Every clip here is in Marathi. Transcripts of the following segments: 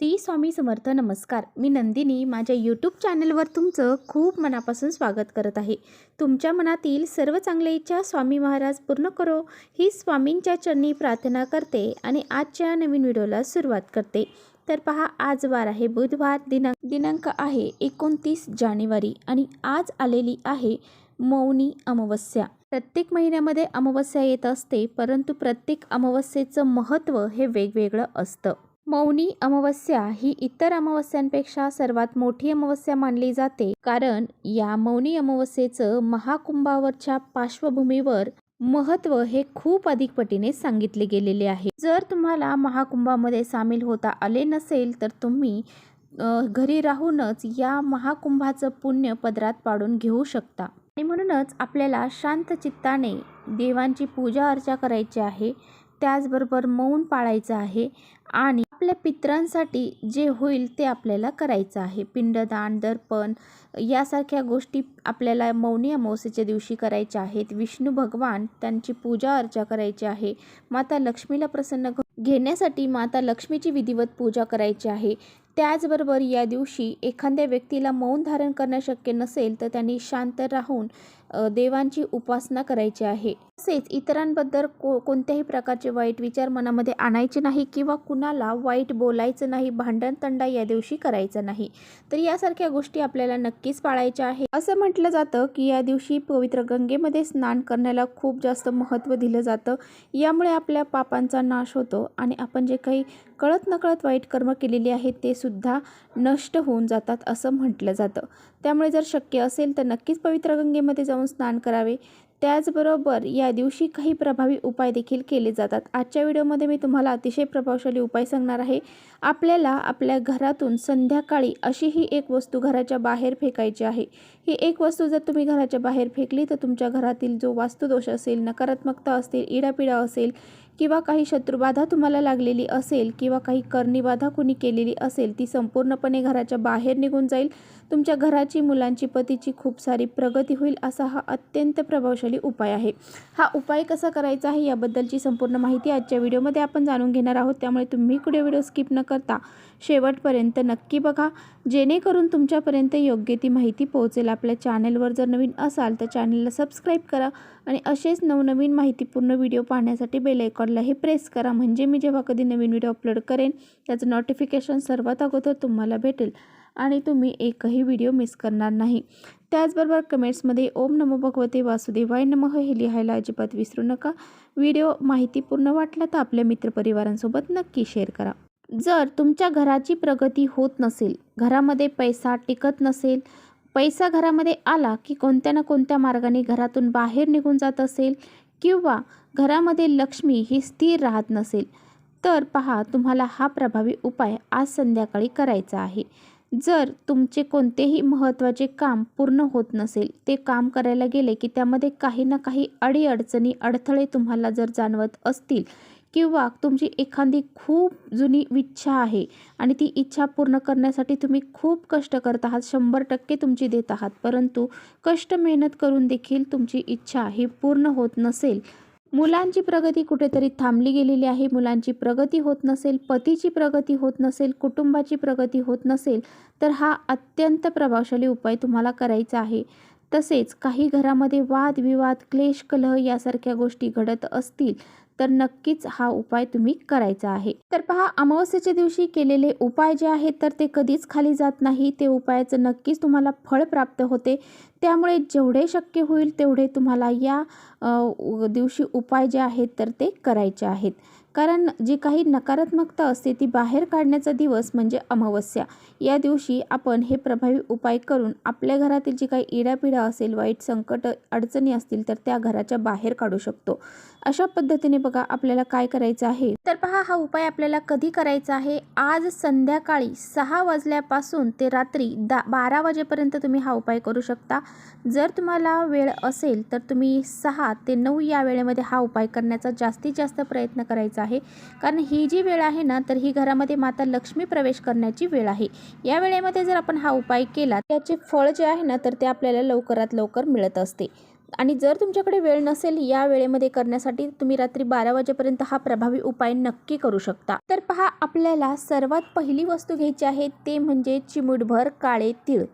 श्री स्वामी समर्थ नमस्कार. मी नंदिनी. माझ्या यूट्यूब चॅनलवर तुमचं खूप मनापासून स्वागत करत आहे. तुमच्या मनातील सर्व चांगल्या इच्छा स्वामी महाराज पूर्ण करो. ही स्वामींच्या चरणी प्रार्थना करते आणि आजच्या नवीन व्हिडिओला सुरुवात करते. तर पहा आज वार आहे. बुधवार दिनांक दिनांक आहे एकोणतीस जानेवारी आणि आज आलेली आहे मौनी अमावस्या. प्रत्येक महिन्यामध्ये अमावस्या येत असते परंतु प्रत्येक अमावस्येचं महत्त्व हे वेगवेगळं असतं. मौनी अमावस्या ही इतर अमावस्यांपेक्षा सर्वात मोठी अमावस्या मानली जाते. कारण या मौनी अमावस्येचं महाकुंभावरच्या पार्श्वभूमीवर महत्त्व हे खूप अधिक पटीने सांगितले गेलेले आहे. जर तुम्हाला महाकुंभामध्ये सामील होता आले नसेल तर तुम्ही घरी राहूनच या महाकुंभाचं पुण्य पदरात पाडून घेऊ शकता. आणि म्हणूनच आपल्याला शांत चित्ताने देवांची पूजा अर्चा करायची आहे. त्याचबरोबर मौन पाळायचं आहे. आणि आपल्या पितरांसाठी जे होईल ते आपल्याला करायचं आहे. पिंडदान दर्पण यासारख्या गोष्टी आपल्याला मौनी अमावस्येच्या दिवशी करायच्या आहेत. विष्णू भगवान त्यांची पूजा अर्चा करायची आहे. माता लक्ष्मीला प्रसन्न घेण्यासाठी माता लक्ष्मीची विधिवत पूजा करायची आहे. त्याचबरोबर या दिवशी एखाद्या व्यक्तीला मौन धारण करणं शक्य नसेल तर त्यांनी शांत राहून देवांची उपासना करायची आहे. तसेच इतरांबद्दल को कोणत्याही प्रकारचे वाईट विचार मनामध्ये आणायचे नाही किंवा कुणाला वाईट बोलायचं नाही भांडण तंडा या दिवशी करायचं नाही. तर यासारख्या गोष्टी आपल्याला नक्कीच पाळायच्या आहे असं म्हटलं जातं की या दिवशी पवित्र गंगेमध्ये स्नान करण्याला खूप जास्त महत्त्व दिलं जातं. यामुळे आपल्या पापांचा नाश होतो आणि आपण जे काही कळत नकळत वाईट कर्म केलेली आहेत ते सुद्धा नष्ट होऊन जातात असं म्हटलं जातं. त्यामुळे जर शक्य असेल तर नक्कीच पवित्र गंगेमध्ये जाऊन स्नान करावे. त्याचबरोबर या दिवशी काही प्रभावी उपाय देखील केले जातात. आजच्या व्हिडिओमध्ये मी तुम्हाला अतिशय प्रभावशाली उपाय सांगणार आहे. आपल्याला आपल्या घरातून संध्याकाळी अशी ही एक वस्तू घराच्या बाहेर फेकायची आहे. ही एक वस्तू जर तुम्ही घराच्या बाहेर फेकली तर तुमच्या घरातील जो वास्तुदोष असेल नकारात्मकता असेल इडापिडा असेल किंवा काही शत्रुबाधा तुम्हाला लागलेली असेल किंवा काही करणीबाधा कुणी केलेली असेल ती संपूर्णपणे घराच्या बाहेर निघून जाईल. तुमच्या घराची मुलांची पतीची खूप सारी प्रगती होईल असा हा अत्यंत प्रभावशाली उपाय आहे. हा उपाय कसा करायचा आहे याबद्दलची संपूर्ण माहिती आजच्या व्हिडिओमध्ये आपण जाणून घेणार आहोत. त्यामुळे तुम्ही कुठे व्हिडिओ स्किप न करता शेवटपर्यंत नक्की बघा. जेणेकरून तुमच्यापर्यंत योग्य ती माहिती पोहोचेल. आपल्या चॅनलवर जर नवीन असाल तर चॅनलला सबस्क्राईब करा आणि असेच नवनवीन माहितीपूर्ण व्हिडिओ पाहण्यासाठी बेल आयकॉनला हे प्रेस करा. म्हणजे मी जेव्हा कधी नवीन व्हिडिओ अपलोड करेन त्याचं नोटिफिकेशन सर्वात अगोदर तुम्हाला भेटेल आणि तुम्ही एकही व्हिडिओ मिस करणार नाही. त्याचबरोबर कमेंट्समध्ये ओम नमो भगवते वासुदेवाय नमः हे लिहायला अजिबात विसरू नका. व्हिडिओ माहितीपूर्ण वाटला तर आपल्या मित्रपरिवारांसोबत नक्की शेअर करा. जर तुमच्या घराची प्रगती होत नसेल घरामध्ये पैसा टिकत नसेल पैसा घरामध्ये आला की कोणत्या ना कोणत्या मार्गाने घरातून बाहेर निघून जात असेल किंवा घरामध्ये लक्ष्मी ही स्थिर राहत नसेल तर पहा तुम्हाला हा प्रभावी उपाय आज संध्याकाळी करायचा आहे. जर तुमचे कोणतेही महत्त्वाचे काम पूर्ण होत नसेल ते काम करायला गेले की त्यामध्ये काही ना काही अडीअडचणी अडथळे तुम्हाला जर जाणवत असतील किंवा तुमची एखादी खूप जुनी इच्छा आहे आणि ती इच्छा पूर्ण करण्यासाठी तुम्ही खूप कष्ट करत आहात शंभर टक्के तुमची देत आहात परंतु कष्ट मेहनत करून देखील तुमची इच्छा ही पूर्ण होत नसेल. मुलांची प्रगती कुठेतरी थांबली गेलेली आहे मुलांची प्रगती होत नसेल पतीची प्रगती होत नसेल कुटुंबाची प्रगती होत नसेल तर हा अत्यंत प्रभावशाली उपाय तुम्हाला करायचा आहे. तसेच काही घरामध्ये वादविवाद क्लेश कलह यासारख्या गोष्टी घडत असतील तर नक्कीच हा उपाय तुम्ही करायचा आहे. तर पहा अमावस्येच्या दिवशी केलेले उपाय जे आहेत तर ते कधीच खाली जात नाही. ते उपायाचं नक्कीच तुम्हाला फळ प्राप्त होते. त्यामुळे जेवढे शक्य होईल तेवढे तुम्हाला या दिवशी उपाय जे आहेत तर ते करायचे आहेत. कारण जी काही नकारात्मकता असते ती बाहेर काढण्याचा दिवस म्हणजे अमावस्या. या दिवशी आपण हे प्रभावी उपाय करून आपल्या घरातील जी काही इडापिडा असेल वाईट संकट अडचणी असतील तर त्या घराच्या बाहेर काढू शकतो. अशा पद्धतीने बघा आपल्याला काय करायचं आहे? तर पहा हा उपाय आपल्याला कधी करायचा आहे? आज संध्याकाळी सहा वाजल्यापासून ते रात्री दा बारा वाजेपर्यंत तुम्ही हा उपाय करू शकता. जर तुम्हाला वेळ असेल तर तुम्ही सहा ते नऊ या वेळेमध्ये हा उपाय करण्याचा जास्तीत जास्त प्रयत्न करायचा आहे. कारण ही जी वेळ आहे ना तर ही घरामध्ये माता लक्ष्मी प्रवेश करण्याची वेळ आहे. या वेळेमध्ये जर आपण हा उपाय केला त्याचे फळ जे आहे ना तर ते आपल्याला लवकरात लवकर मिळत असते. आणि जर तुमच्याकडे वेळ नसेल या वेळेमध्ये करण्यासाठी तुम्ही रात्री बारा वाजेपर्यंत हा प्रभावी उपाय नक्की करू शकता. तर पहा आपल्याला सर्वात पहिली वस्तू घ्यायची आहे ते म्हणजे चिमूटभर काळे तीळ.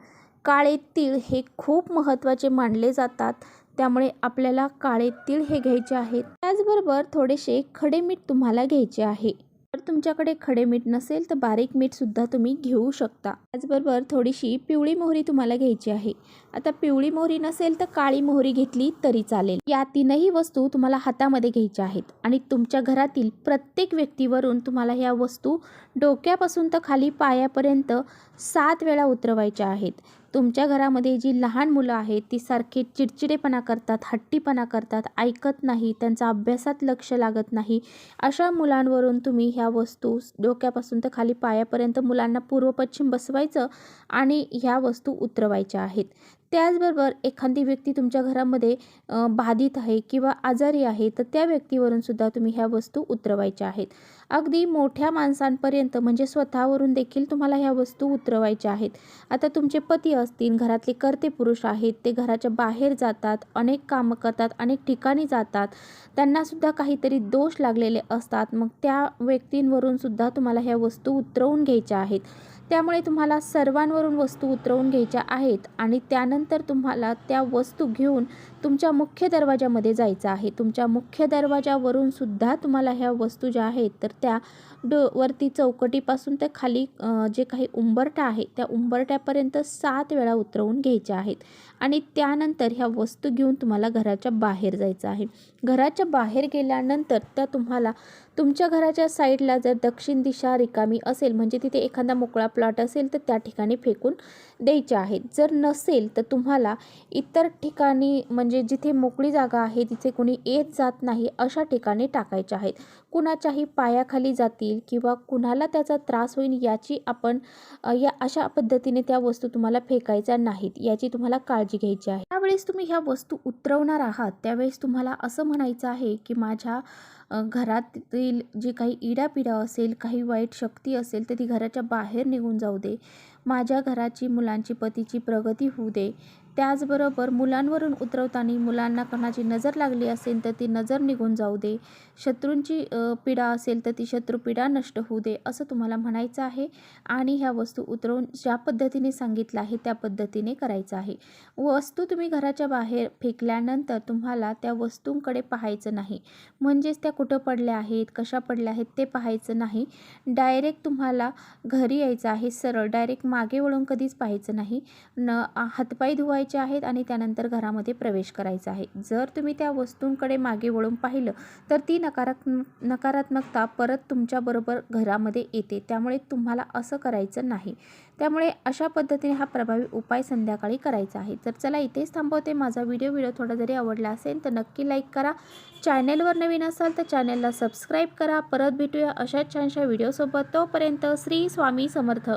काळे तीळ हे खूप महत्त्वाचे मानले जातात. त्यामुळे आपल्याला काळे तीळ हे घ्यायचे आहेत. त्याचबरोबर थोडेसे खडे मीठ तुम्हाला घ्यायचे आहे. जर तुमच्याकडे खडे मीठ नसेल तर बारीक मीठसुद्धा तुम्ही घेऊ शकता. त्याचबरोबर थोडीशी पिवळी मोहरी तुम्हाला घ्यायची आहे. आता पिवळी मोहरी नसेल तर काळी मोहरी घेतली तरी चालेल. या तीनही वस्तू तुम्हाला हातामध्ये घ्यायच्या आहेत आणि तुमच्या घरातील प्रत्येक व्यक्तीवरून तुम्हाला ह्या वस्तू डोक्यापासून तर खाली पायापर्यंत सात वेळा उतरवायच्या आहेत. तुमच्या घरामध्ये जी लहान मुलं आहेत ती सारखे चिडचिडेपणा करतात हट्टीपणा करतात ऐकत नाही त्यांचा अभ्यासात लक्ष लागत नाही अशा मुलांवरून तुम्ही ह्या वस्तू डोक्यापासून तर खाली पायापर्यंत मुलांना पूर्व पश्चिम बसवायचं आणि ह्या वस्तू उतरवायच्या आहेत. त्याचबरोबर एखादी व्यक्ती तुमच्या घरामध्ये बाधित आहे किंवा आजारी आहे तर त्या व्यक्तीवरून सुद्धा तुम्ही ह्या वस्तू उतरवायच्या आहेत. अगदी मोठ्या माणसांपर्यंत म्हणजे स्वतःवरून देखील तुम्हाला ह्या वस्तू उतरवायच्या आहेत. आता तुमचे पती असतील घरातले कर्ते पुरुष आहेत ते घराच्या बाहेर जातात अनेक कामं करतात अनेक ठिकाणी जातात त्यांनासुद्धा काहीतरी दोष लागलेले असतात मग त्या व्यक्तींवरून सुद्धा तुम्हाला ह्या वस्तू उतरवून घ्यायच्या आहेत. त्यामुळे तुम्हाला सर्वांवरून वस्तू उतरवून घ्यायच्या आहेत आणि त्यानंतर तुम्हाला त्या वस्तू घेऊन तुमच्या मुख्य दरवाजामध्ये जायचं आहे. तुमच्या मुख्य दरवाजावरून सुद्धा तुम्हाला ह्या वस्तू ज्या आहेत तर त्या डो वरती चौकटीपासून ते खाली जे काही उंबरटा आहे त्या उंबरट्यापर्यंत सात वेळा उतरवून घ्यायच्या आहेत. आणि त्यानंतर ह्या वस्तू घेऊन तुम्हाला घराच्या बाहेर जायचं आहे. घराच्या बाहेर गेल्यानंतर त्या तुम्हाला तुमच्या घराच्या साईडला जर दक्षिण दिशा रिकामी असेल म्हणजे तिथे एखादा मोकळा प्लॉट असेल तर त्या ठिकाणी फेकून द्यायच्या आहेत. जर नसेल तर तुम्हाला इतर ठिकाणी म्हणजे जिथे मोकळी जागा आहे तिथे कोणी येत जात नाही अशा ठिकाणी टाकायच्या आहेत. कुणाच्याही पायाखाली जातील किंवा कुणाला त्याचा त्रास होईल याची आपण या अशा पद्धतीने त्या वस्तू तुम्हाला फेकायच्या नाहीत याची तुम्हाला काळजी घ्यायची आहे. त्यावेळेस तुम्ही ह्या वस्तू उतरवणार आहात त्यावेळेस तुम्हाला असं म्हणायचं आहे की माझ्या घरातील जी काही इडापिडा असेल काही वाईट शक्ती असेल तर ती घराच्या बाहेर निघून जाऊ दे. माझ्या घराची मुलांची पतीची प्रगती होऊ दे. त्याचबरोबर मुलांवरून उतरवताना मुलांना कोणाची नजर लागली असेल तर ती नजर निघून जाऊ दे. शत्रूंची पीडा असेल तर ती शत्रू पीडा नष्ट होऊ दे असं तुम्हाला म्हणायचं आहे. आणि ह्या वस्तू उतरवून ज्या पद्धतीने सांगितलं आहे त्या पद्धतीने करायचं आहे. वस्तू तुम्ही घराच्या बाहेर फेकल्यानंतर तुम्हाला त्या वस्तूंकडे पाहायचं नाही. म्हणजेच त्या कुठं पडल्या आहेत कशा पडल्या आहेत ते पाहायचं नाही. डायरेक्ट तुम्हाला घरी यायचं आहे सरळ. डायरेक्ट मागे वळून कधीच पाहायचं नाही. न हातपाय धुवायचे आहेत आणि त्यानंतर घरामध्ये प्रवेश करायचा आहे. जर तुम्ही त्या वस्तूंकडे मागे वळून पाहिलं तर ती नकारात्मक नकारात्मकता परत तुमच्याबरोबर घरामध्ये येते. त्यामुळे तुम्हाला असं करायचं नाही. त्यामुळे अशा पद्धतीने हा प्रभावी उपाय संध्याकाळी करायचा आहे. तर चला इथेच थांबवते. माझा व्हिडिओ व्हिडिओ थोडा जरी आवडला असेल तर नक्की लाईक करा. चॅनेलवर नवीन असाल तर चॅनलला सबस्क्राईब करा. परत भेटूया अशाच छानशा व्हिडिओसोबत. तोपर्यंत श्री स्वामी समर्थ.